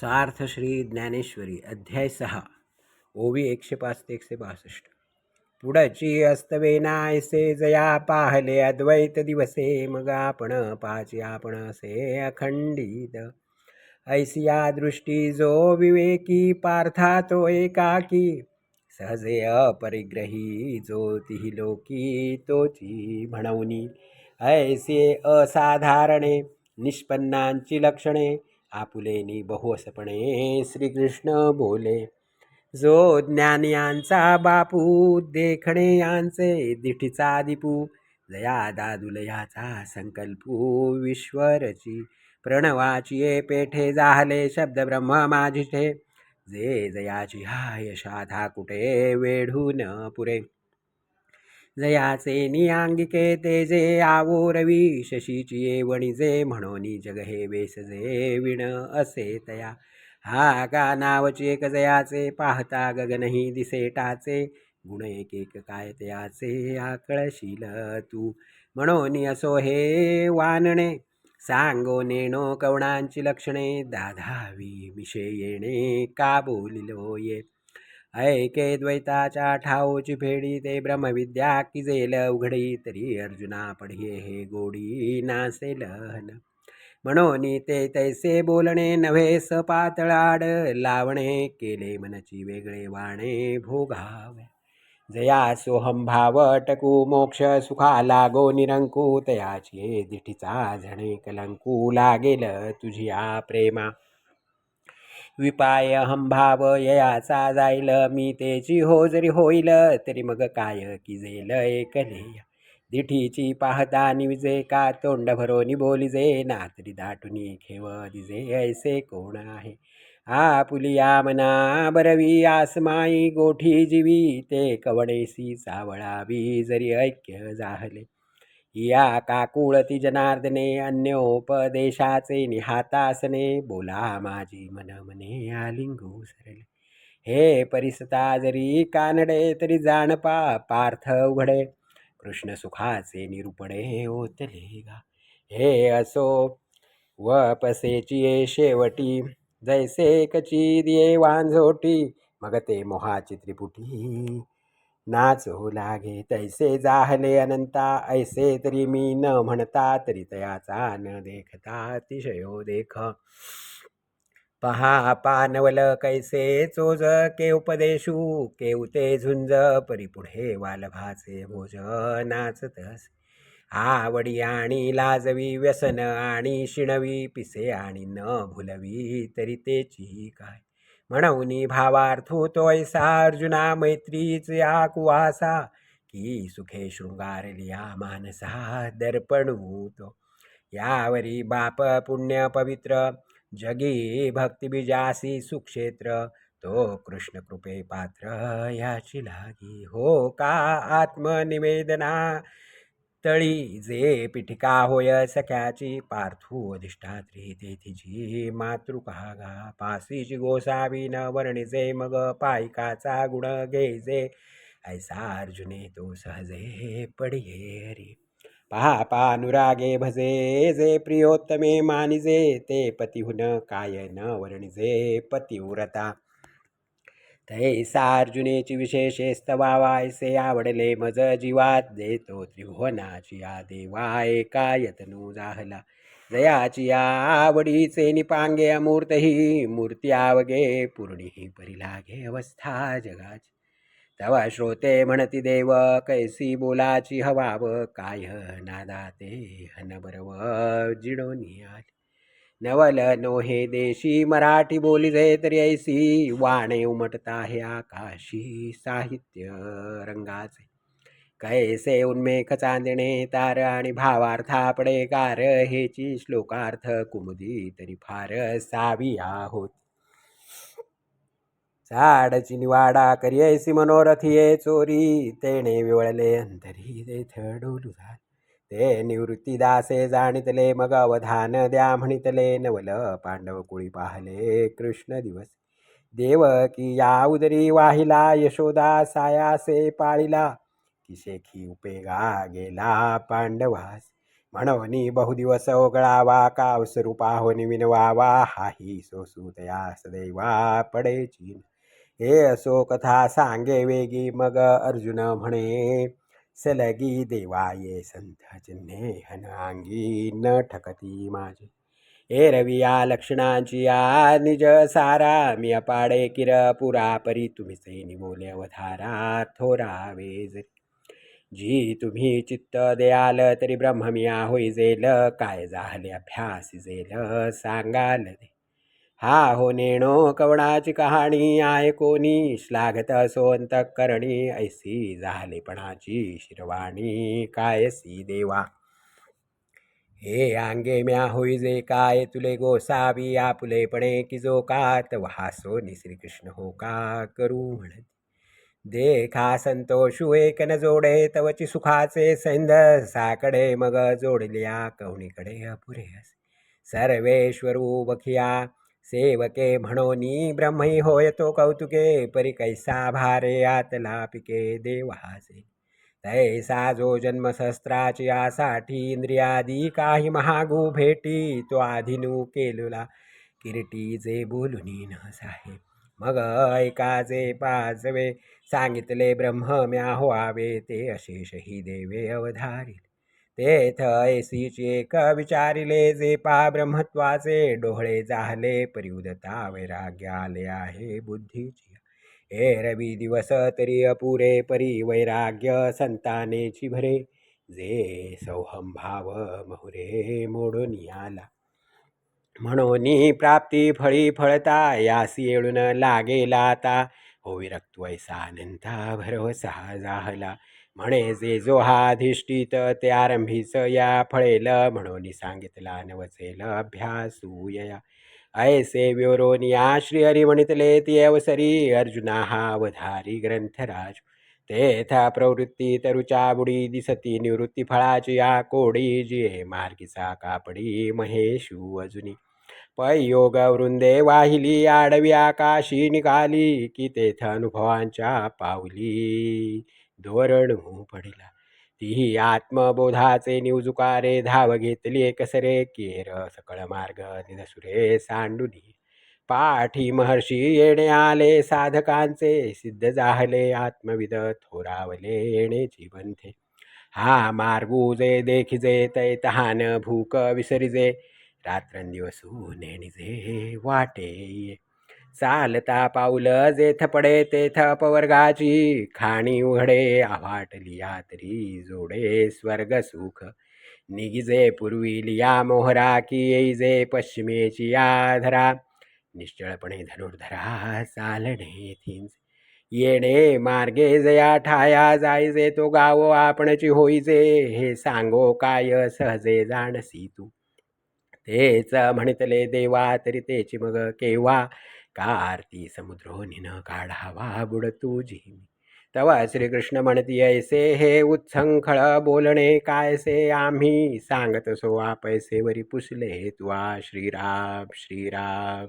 सार्थ श्री ज्ञानेश्वरी अध्याय सहा ओवी एकशे पाच ते एकशे बासष्ट. पुढची अस्तवे नायसे जया पाहले अद्वैत दिवसे मग आपण पाची आपण असे अखंडित. ऐसिया दृष्टी जो विवेकी पार्था तो एकाकी. सहजे अपरिग्रही जो तिही लोकी तोची म्हणवनी. ऐसे असाधारणे निष्पन्नांची लक्षणे आपुलेनी बहुअसपणे श्रीकृष्ण बोले जो ज्ञान यांचा बापू देखणे यांचे दिठीचा दिपू जया दादुलयाचा संकल्पू विश्वरची प्रणवाचिये पेठे जाहले शब्द ब्रह्म माझिठे जे जयाची हा यशाधा कुठे वेढून पुरे जयाचे नियांगिके तेजे आवोरवी आवो रवी शशीची ये वणिजे म्हणून जग हे वेसजे विण असे तया. हा का नावची एक जयाचे पाहता गगनही दिसे टाचे. गुण एक एक काय तयाचे आकळशील तू. म्हणून असो हे वानणे सांगो नेणो कवणांची लक्षणे. दाधावी विषय येणे का बोलिलो ये? ऐके द्वैताच्या ठाऊची फेडी ते ब्रह्मविद्या की जेल उघडी? तरी अर्जुना पढिये हे गोडी नासे लहन म्हणून ते तैसे बोलणे नव्हे स पातळाड लावणे केले मनची वेगळे वाणे भोगावे. जया सोहम भाव टकू मोक्ष सुखा लागो निरंकू तयाची दिठीचा झणे कलंकू लागेल तुझिया प्रेमा. विपाय हंभाव ययाचा जाईल मी तेची हो जरी होईल. तरी मग काय की जेल एकले दिठीची पाहता निविजे का तोंड भरोनी बोलिजे? नातरी दाटुनी खेव दिजे ऐसे कोण आहे? आ पुलिया मना बरवी आसमाई गोठी जीवी ते कवडेसी सावळावी जरी ऐक्य जाहले. या काकुळती जनार्दने अन्योपदेशाचे निहातासने बोला माझी मन मने आलिंगू सरले. हे परिसता जरी कानडे तरी जाणपा पार्थ उघडे. कृष्ण सुखाचे निरूपणे ओतले गा. हे असो व पसेची ये शेवटी. जैसे कची दिये वांझोटी मग ते मोहाची त्रिपुटी. नाचू लागे तैसे जाहले अनंता ऐसे तरी मी न म्हणता तरी तयाचा न देखता अतिशयो देख. पहा पानवल कैसे चोज के उपदेशू केवते झुंज परिपुढे वालभाचे भोज. नाचतस आवडी आणि लाजवी व्यसन आणि शिणवी पिसे आणि न भुलवी तरी तेची काय? म्हणून भावार्थ तो अर्जुना मैत्रीच या कुवासा की सुखे शृंगारलिया मानसा दर्पण तो यावरी बाप पुण्य पवित्र जगी भक्तिबीजासी सुक्षेत्र. तो कृष्ण कृपे पात्र याची लागी. हो का आत्मनिवेदना? तळी जे पिठिका होय सख्याची पार्थू अधिष्ठात्री तेथीची मातृका गा पासीची गोसावी न वर्णिजे मग पायिकाचा गुण घेजे. ऐसा अर्जुने तो सहजे पडिये हरी पहा पानुरागे भजे जे प्रियोत्तमे मानिजे ते पतिहुन काय न वर्णिजे पतिव्रता. तैसा अर्जुनेची विशेषे स्तवावायसे आवडले मज जीवात. देतो त्रिभुवनाची या देवा एका यतनू जाहला. जयाची या आवडीचे निपांगे अमूर्त ही मूर्ती आवगे पूर्णीही परिलागे अवस्था जगाची. तवा श्रोते म्हणती देव कैसी बोलाची हवाव काय नादाते हन बरव जिडोनी आली नवल नोहे देशी मराठी बोलिजे तरी ऐसी. वाणे उमटता हे आकाशी साहित्य रंगाचे. कैसे उन्मेख चांदणे तार आणि भावार्थापडे कार. हेची श्लोकार्थ कुमुदी तरी फार सावी आहोत झाडची निवाडा करी ऐसी मनोरथी ये चोरी. तेणे विवळले अंतरी ते थडोलू झाले. ते निवृत्ती दासे जाणितले मग अवधान द्या म्हणितले. नवल पांडव कुळी पाहले कृष्ण दिवस. देव की या उदरी वाहिला यशोदा सायासे पाळिला. की शेखी उपेगा गेला पांडवास. म्हणवनी बहुदिवस ओगळावा कावस्वरूपा होनी विनवावा. हाही सोसूतया सदैवा पडेची हे असो कथा सांगे वेगी मग अर्जुन म्हणे सलगी देवाये संत चिन्हे हनांगी न ठकती माझे। हे रविया लक्षणांची या निज सारा मी अपाडे किर पुरा परी तुम्हीचे निमोले अवधारा थोरावे जरी जी तुम्ही चित्त द्याल तरी ब्रह्ममिया होईजेल काय झाले अभ्यास जेल सांगाल दे हा हो नेणो कवणाची कहाणी आय कोणी? श्लाघत सोंत करणी ऐसी झालेपणाची शिरवाणी. कायसी देवा? हे आंगे म्या होईजे काय तुले गोसावी आपुलेपणे की जो का तव हासोनी श्रीकृष्ण हो का करू म्हणत? देखा संतोषू एक न जोडे तवची सुखाचे सैंद साकडे मग जोडल्या कवणीकडे अपुरे सर्वेश्वरू बखिया सेवके म्हणोनी ब्रह्मही होय तो कौतुके परी कैसा भारे आतला पिके देवाचे तैसा जो जन्म सहस्त्राची यासाठी इंद्रियादी काही महागू भेटी तो आधिनू केलुला किरटी जे बोलुनी न साहेब मग ऐकाचे पाचवे सांगितले ब्रह्म म्या व्हावे ते अशेषही देवे अवधारी तेथ ऐसीचे क विचारिले जे पा ब्रह्मत्वाचे डोहळे जाहले परिउदता वैराग्याले आहे बुद्धीची. हे रवी दिवस तरी अपुरे परी वैराग्य संतानेची भरे. जे सौहम भाव महुरे मोडून आला म्हणून प्राप्ती फळी फळता यासी येळून लागेला आता. हो विरक्त वैसा अनंता भरवसा जाहला. म्हणे जे जो हा अधिष्ठित ते आरंभीच या फळेल म्हणून सांगितला नवचेल अभ्यासूया ऐसे व्योरोनी श्री हरी म्हणितले ती अवसरी अर्जुना हा अवधारी ग्रंथराज. तेथा प्रवृत्ती तरुचा बुडी दिसती निवृत्ती फळाची या कोडी जिये मार्गीचा कापडी महेशू अजुनी. योग वृंदे वाहिली आडवी आकाशी निघाली की तेथ अनुभवांच्या पावली. धोरण पडिला. तीही आत्मबोधाचे निवजुकारे धाव घेतली एकसरे केर सकळ मार्ग निदसुरे सांडुनी. पाठी महर्षी येणे आले साधकांचे सिद्ध जाहले आत्मविद थोरावले येणे जीवनथे हा मार्गूजे देखिजे तै तहान भूक विसरिजे रात्रंदिवसू नेणिजे वाटे ये. चालता पाऊल जेथ पडे तेथ अपवर्गाची खाणी उघडे आवाटली तरी जोडे स्वर्ग सुख. निगिजे पूर्वी लिया मोहरा की येईजे पश्चिमेची या धरा निश्चळपणे धनुर्धरा चालणे थिंज. येणे मार्गे जया ठाया जायजे तो गावो आपणची होईजे. हे सांगो काय सहजे जाणसी तू. तेच म्हणितले देवा तरी तेची मग केव्हा? कार्ती समुद्रो निन काढावा बुडतो तुझी तवा श्रीकृष्ण म्हणती ऐसे हे उत्संखळ बोलणे कायसे? आम्ही सांगत सो पैसे वरी पुसले तुवा श्रीराम श्रीराम.